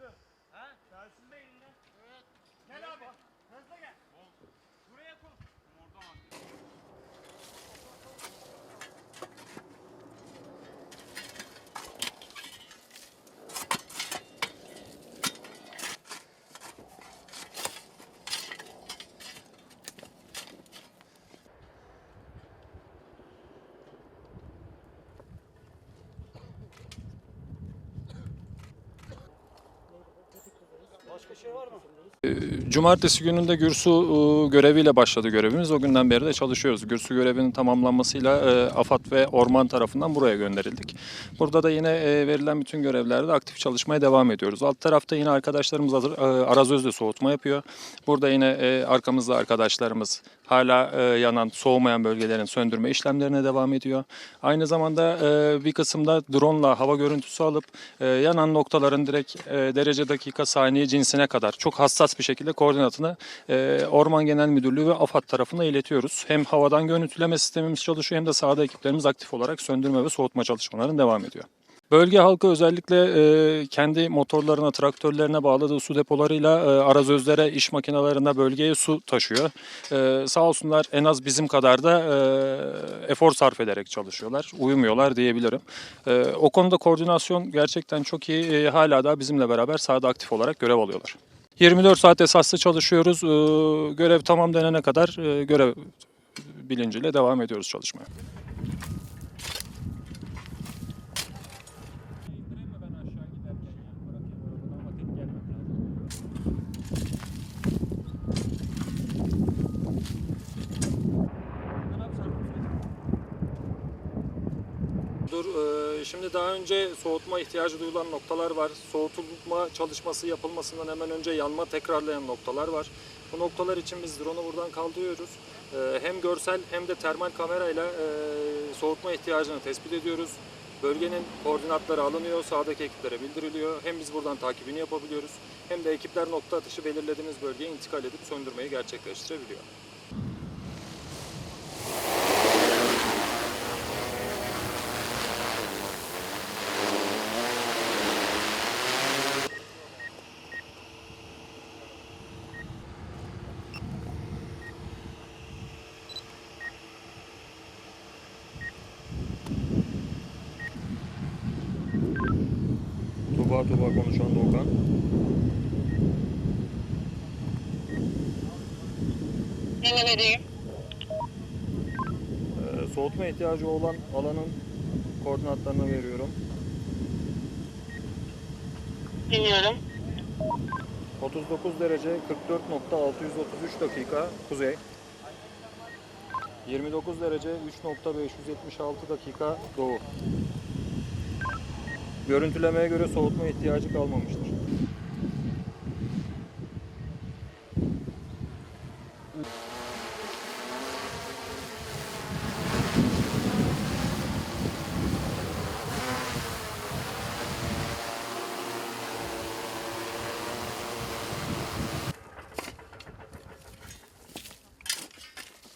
Dur. Ha? Gelsin de elinde. Evet. Gel abi. Hızlı gel. Cumartesi gününde Gürsu e, göreviyle başladı görevimiz. O günden beri de çalışıyoruz. Gürsu görevinin tamamlanmasıyla e, AFAD ve Orman tarafından buraya gönderildik. Burada da yine e, verilen bütün görevlerde aktif çalışmaya devam ediyoruz. Alt tarafta yine arkadaşlarımız hazır, Arazöz'de soğutma yapıyor. Burada yine arkamızda arkadaşlarımız hala e, yanan, soğumayan bölgelerin söndürme işlemlerine devam ediyor. Aynı zamanda e, bir kısımda drone ile hava görüntüsü alıp e, yanan noktaların direkt e, derece dakika saniye cinsine kadar çok hassas bir şekilde koordinatını e, Orman Genel Müdürlüğü ve AFAD tarafına iletiyoruz. Hem havadan görüntüleme sistemimiz çalışıyor hem de sahada ekiplerimiz aktif olarak söndürme ve soğutma çalışmalarına devam ediyor. Bölge halkı özellikle e, kendi motorlarına, traktörlerine bağladığı su depolarıyla e, arazözlere, iş makinelerine bölgeye su taşıyor. E, sağ olsunlar en az bizim kadar da e, efor sarf ederek çalışıyorlar. Uyumuyorlar diyebilirim. E, o konuda koordinasyon gerçekten çok iyi. E, hala da bizimle beraber sahada aktif olarak görev alıyorlar. 24 saat esaslı çalışıyoruz. E, görev tamam denene kadar e, görev bilinciyle devam ediyoruz çalışmaya. Dur, e, şimdi daha önce soğutma ihtiyacı duyulan noktalar var. Soğutulma çalışması yapılmasından hemen önce yanma tekrarlayan noktalar var. Bu noktalar için biz drone'u buradan kaldırıyoruz. E, Hem görsel hem de termal kamerayla e, soğutma ihtiyacını tespit ediyoruz. Bölgenin koordinatları alınıyor, sahadaki ekiplere bildiriliyor. Hem biz buradan takibini yapabiliyoruz hem de ekipler nokta atışı belirlediğimiz bölgeye intikal edip söndürmeyi gerçekleştirebiliyor. Tuba Tuba konuşan Doğukan. Dinlemedeyim. Ee, soğutma ihtiyacı olan alanın koordinatlarını veriyorum. Dinliyorum. 39 derece 44.633 dakika kuzey. 29 derece 3.576 dakika doğu. Görüntülemeye göre soğutma ihtiyacı kalmamıştır.